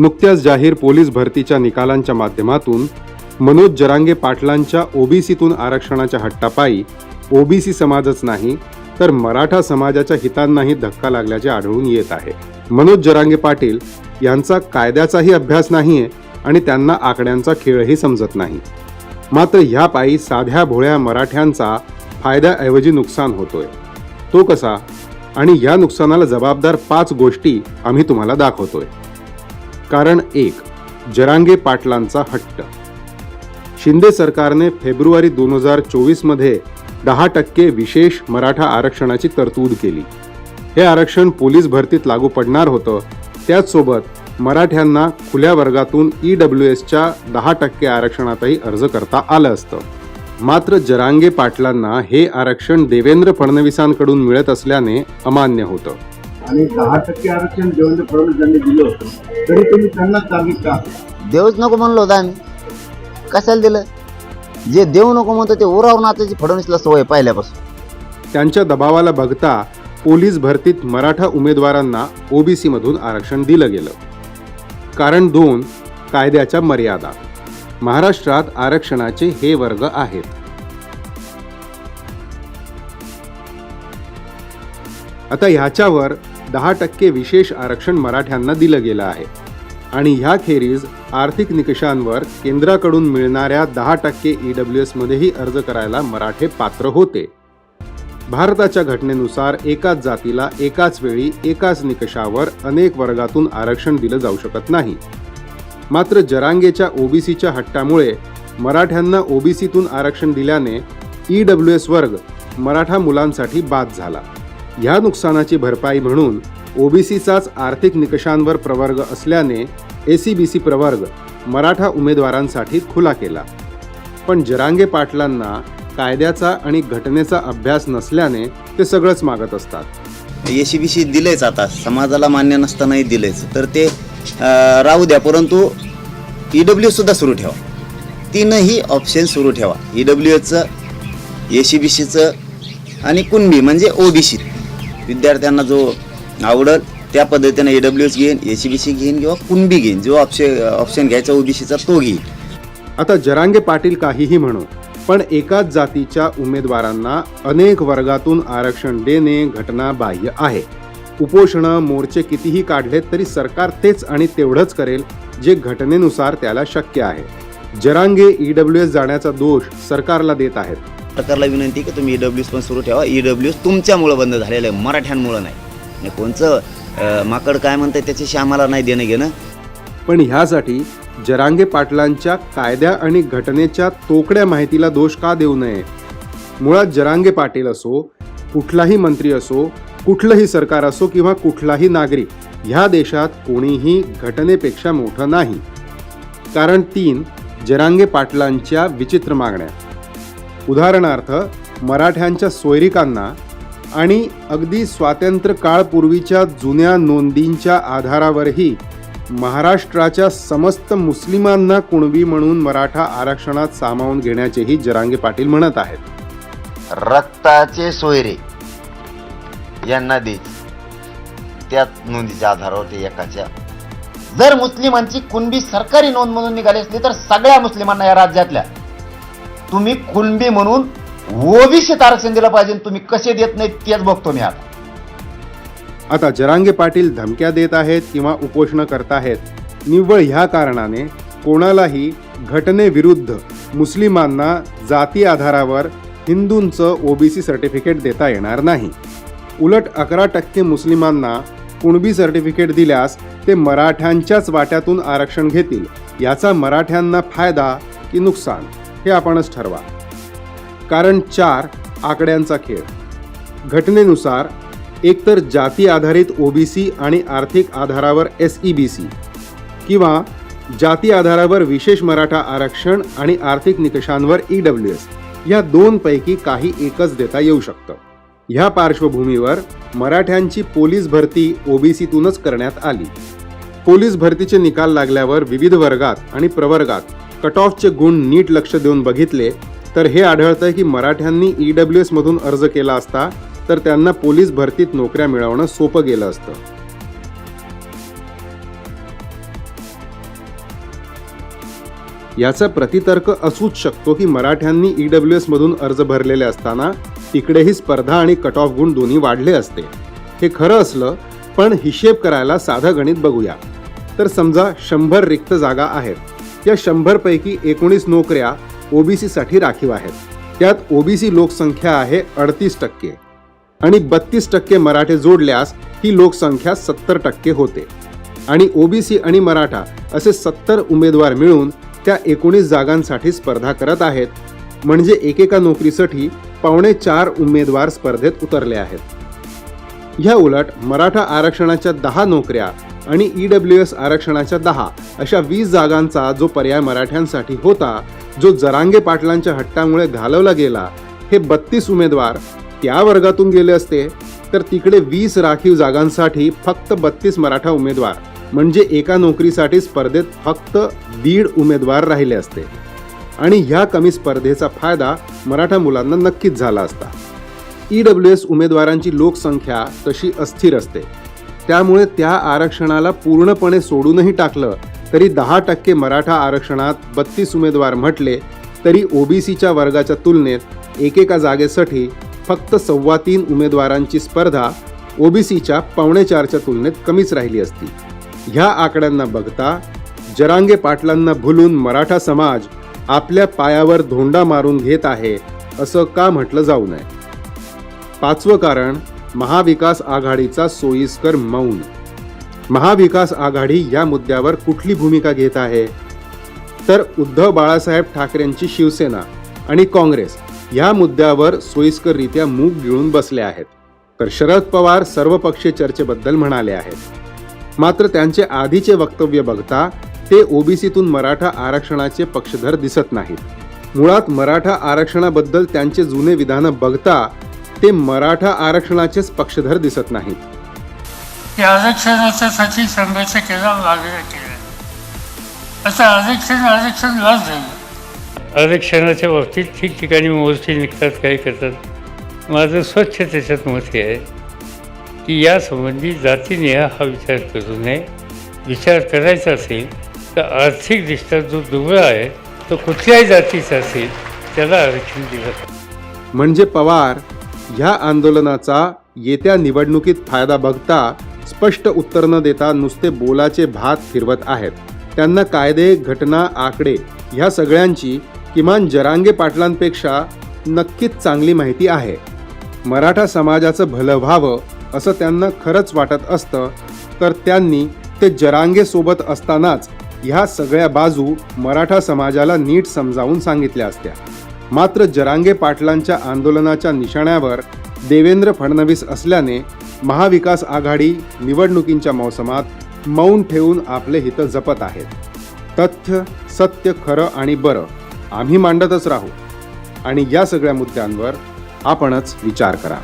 नुकत्याच जाहीर पोलीस भरतीच्या निकालांच्या माध्यमातून मनोज जरांगे पाटलांच्या ओबीसीतून आरक्षणाच्या हट्टापायी ओबीसी समाजच नाही तर मराठा समाजाच्या हितांनाही धक्का लागल्याचे आढळून येत आहे. मनोज जरांगे पाटील यांचा कायद्याचाही अभ्यास नाहीये आणि त्यांना आकड्यांचा खेळही समजत नाही. मात्र ह्या पायी साध्या भोळ्या मराठ्यांचा फायद्याऐवजी नुकसान होतोय. तो कसा? आणि या नुकसानाला जबाबदार पाच गोष्टी आम्ही तुम्हाला दाखवतोय. कारण एक जरांगे पाटलांचा हट्ट. शिंदे सरकारने फेब्रुवारी दोन हजार चोवीसमध्ये दहा टक्के विशेष मराठा आरक्षणाची तरतूद केली. हे आरक्षण पोलीस भरतीत लागू पडणार होतं. त्याचसोबत मराठ्यांना खुल्या वर्गातून ई डब्ल्यू एसच्या दहा टक्के आरक्षणातही अर्ज करता आलं असतं. मात्र जरांगे पाटलांना हे आरक्षण देवेंद्र फडणवीसांकडून मिळत असल्याने अमान्य होतं. आणि दहा टक्के आरक्षण देवेंद्र फडणवीस यांनी दिलं होतं. तरी तुम्ही त्यांना ताब्यात का? देऊच नको म्हणलो होतं आम्ही. कशाला दिलं? जे देऊ नको म्हणतो ते उराव नाचायची फडणवीसला सवय पहिल्यापासून. त्यांच्या दबावाला बघता पोलीस भरतीत मराठा उमेदवारांना ओबीसी मधून आरक्षण दिलं गेलं. कारण दोन कायद्याच्या मर्यादा. महाराष्ट्रात आरक्षणाचे हे वर्ग आहेत. आता ह्याच्यावर दहा टक्के विशेष आरक्षण मराठ्यांना दिलं गेलं आहे. आणि ह्याखेरीज आर्थिक निकषांवर केंद्राकडून मिळणाऱ्या दहा टक्के ई डब्ल्यू एसमध्येही अर्ज करायला मराठे पात्र होते. भारताच्या घटनेनुसार एकाच जातीला एकाच वेळी एकाच निकषावर अनेक वर्गातून आरक्षण दिलं जाऊ शकत नाही. मात्र जरांगेच्या ओबीसीच्या हट्टामुळे मराठ्यांना ओबीसीतून आरक्षण दिल्याने ई डब्ल्यू एस वर्ग मराठा मुलांसाठी बाद झाला. ह्या नुकसानाची भरपाई म्हणून ओबीसीचाच आर्थिक निकषांवर प्रवर्ग असल्याने एसीबीसी प्रवर्ग मराठा उमेदवारांसाठी खुला केला. पण जरांगे पाटलांना कायद्याचा आणि घटनेचा अभ्यास नसल्याने ते सगळंच मागत असतात. एसीबीसी बी सी दिलेच आता समाजाला मान्य नसतानाही दिलेच. तर ते राहू द्या परंतु ई डब्ल्यू सुद्धा सुरू ठेवा. तीनही ऑप्शन सुरू ठेवा. ई डब्ल्यू एचं ए सी बी सीचं आणि कुणबी म्हणजे ओ बी सी विद्यार्थ्यांना जो आवडल त्या पद्धतीने ए डब्ल्यू एस घेईन ए सी बी सी घेईन किंवा कुणबी घेईन जो ऑप्शन ऑप्शन घ्यायचा ओ तो घेईन. आता जरांगे पाटील काहीही म्हणू पण एकाच जातीच्या उमेदवारांना अनेक वर्गातून आरक्षण देणे घटना बाह्य आहे. उपोषणं मोर्चे कितीही काढलेत तरी सरकार तेच आणि तेवढंच करेल जे घटनेनुसार त्याला शक्य आहे. जरांगे ई डब्ल्यू एस जाण्याचा दोष सरकारला देत आहेत. सरकारला विनंती की तुम्ही ईडब्ल्यूज पण सुरू ठेवा. ईडब्ल्यूज तुमच्यामुळं बंद झालेलं आहे मराठ्यांमुळं नाही. आणि कोणचं अं, माकड काय म्हणतंय त्याच्याशी आम्हाला नाही देणं घेणं. पण ह्यासाठी जरांगे पाटलांच्या कायद्या आणि घटनेच्या तोकड्या माहितीला दोष का देऊ नये? मुळात जरांगे पाटील असो कुठलाही मंत्री असो कुठलंही सरकार असो किंवा कुठलाही नागरिक ह्या देशात कोणीही घटनेपेक्षा मोठं नाही. कारण तीन जरांगे पाटलांच्या विचित्र मागण्या. उदाहरणार्थ मराठ्यांच्या सोयरिकांना आणि अगदी स्वातंत्र्य काळपूर्वीच्या जुन्या नोंदींच्या आधारावरही महाराष्ट्राच्या समस्त मुस्लिमांना कुणबी म्हणून मराठा आरक्षणात सामावून घेण्याचेही जरांगे पाटील म्हणत आहेत. रक्ताचे सोयरे यांना द्यायचे त्यात नोंदीच्या आधारावर ते एकाच्या जर मुस्लिमांची कुणबी सरकारी नोंद म्हणून निघाली असली तर सगळ्या मुस्लिमांना या राज्यातल्या. तुम्ही कुणबी म्हणून ओबीसीत आरक्षण दिलं पाहिजे तुम्ही कसे देत नाहीत तेच बघतो मी आता. आता जरांगे पाटील धमक्या देत आहेत किंवा उपोषणं करत आहेत निव्वळ ह्या कारणाने कोणालाही घटनेविरुद्ध मुस्लिमांना जाती आधारावर हिंदूंचं ओबीसी सर्टिफिकेट देता येणार नाही. उलट अकरा टक्के मुस्लिमांना कुणबी सर्टिफिकेट दिल्यास ते मराठ्यांच्याच वाट्यातून आरक्षण घेतील. याचा मराठ्यांना फायदा की नुकसान हे आपणच ठरवा. कारण चार आकड्यांचा खेळ. घटनेनुसार एकतर जाती आधारित ओबीसी आणि आर्थिक आधारावर एस ई बी सी किंवा जाती आधारावर विशेष मराठा आरक्षण आणि आर्थिक निकषांवर ई डब्ल्यू एस या दोनपैकी काही एकच देता येऊ शकतं. ह्या पार्श्वभूमीवर मराठ्यांची पोलीस भरती ओबीसीतूनच करण्यात आली. पोलीस भरतीचे निकाल लागल्यावर विविध वर्गात आणि प्रवर्गात कट ऑफचे गुण नीट लक्ष देऊन बघितले तर हे आढळतंय की मराठ्यांनी ई डब्ल्यू एसमधून अर्ज केला असता तर त्यांना पोलीस भरतीत नोकऱ्या मिळवणं सोपं गेलं असतं. याचा प्रतितर्क असूच शकतो की मराठ्यांनी ई डब्ल्यू एसमधून अर्ज भरलेले असताना तिकडेही स्पर्धा आणि कट ऑफ गुण दोन्ही वाढले असते. हे खरं असलं पण हिशेब करायला साधं गणित बघूया. तर समजा शंभर रिक्त जागा आहेत. या शंभरपैकी एकोणीस नोकऱ्या ओबीसी साठी राखीव आहेत. त्यात ओबीसी लोकसंख्या आहे अडतीस टक्के आणि बत्तीस टक्के मराठे जोडल्यास ही लोकसंख्या सत्तर टक्के होते. आणि ओबीसी आणि मराठा असे सत्तर उमेदवार मिळून त्या एकोणीस जागांसाठी स्पर्धा करत आहेत. म्हणजे एकेका नोकरीसाठी पावणे चार उमेदवार स्पर्धेत उतरले आहेत. ह्या उलट मराठा आरक्षणाच्या दहा नोकऱ्या आणि ई डब्ल्यू एस आरक्षणाच्या दहा अशा वीस जागांचा जो पर्याय मराठ्यांसाठी होता जो जरांगे पाटलांच्या हट्टामुळे घालवला गेला हे बत्तीस उमेदवार त्या वर्गातून गेले असते. तर तिकडे वीस राखीव जागांसाठी फक्त बत्तीस मराठा उमेदवार म्हणजे एका नोकरीसाठी स्पर्धेत फक्त दीड उमेदवार राहिले असते. आणि ह्या कमी स्पर्धेचा फायदा मराठा मुलांना नक्कीच झाला असता. ई डब्ल्यू एस उमेदवारांची लोकसंख्या तशी अस्थिर असते. त्यामुळे त्या आरक्षणाला पूर्णपणे सोडूनही टाकलं तरी दहा टक्के मराठा आरक्षणात बत्तीस उमेदवार म्हटले तरी ओबीसीच्या वर्गाच्या तुलनेत एकेका जागेसाठी फक्त सव्वा तीन उमेदवारांची स्पर्धा ओबीसीच्या पावणे चारच्या तुलनेत कमीच राहिली असती. ह्या आकड्यांना बघता जरांगे पाटलांना भुलून मराठा समाज आपल्या पायावर धोंडा मारून घेत आहे असं का म्हटलं जाऊ नये? पाचवं कारण महाविकास आघाडीचा सोयीस्कर मौन. महाविकास आघाडी या मुद्द्यावर कुठली भूमिका घेत आहे? तर उद्धव बाळासाहेब ठाकरेंची शिवसेना आणि काँग्रेस या मुद्द्यावर सोयीस्कररित्या मूग गिळून बसले आहेत. तर शरद पवार सर्वपक्षीय चर्चेबद्दल म्हणाले आहेत. मात्र त्यांचे आधीचे वक्तव्य बघता ते ओबीसीतून मराठा आरक्षणाचे पक्षधर दिसत नाहीत. मुळात मराठा आरक्षणाबद्दल त्यांचे जुने विधानं बघता ते मराठा आरक्षणाचेच पक्षधर दिसत नाहीत. की आरक्षणाच्यासाठी संघर्ष केला लागला केला आता आरक्षण आरक्षण लस झालं. आरक्षणाच्या बाबतीत ठिकठिकाणी मोर्चे निघतात काही करतात. माझं स्वच्छ त्याच्यात मत हे आहे की यासंबंधी जातीनिहा हा विचार करू नये. विचार करायचा असेल तर आर्थिकदृष्ट्या जो दुबळा आहे तो कुठल्याही जातीचा असेल त्याला आरक्षण दिलं म्हणजे पवार ह्या आंदोलनाचा येत्या निवडणुकीत फायदा बघता स्पष्ट उत्तर न देता नुसते बोलाचे भात फिरवत आहेत. त्यांना कायदे घटना आकडे ह्या सगळ्यांची किमान जरांगे पाटलांपेक्षा नक्कीच चांगली माहिती आहे. मराठा समाजाचं भलं व्हावं असं त्यांना खरंच वाटत असतं तर त्यांनी ते जरांगे सोबत असतानाच ह्या सगळ्या बाजू मराठा समाजाला नीट समजावून सांगितल्या असत्या. मात्र जरांगे पाटलांच्या आंदोलनाच्या निशाण्यावर देवेंद्र फडणवीस असल्याने महाविकास आघाडी निवडणुकींच्या मोसमात मौन ठेवून आपले हित जपत आहेत. तथ्य सत्य खरं आणि बरं आम्ही मांडतच राहू. आणि या सगळ्या मुद्द्यांवर आपणच विचार करा.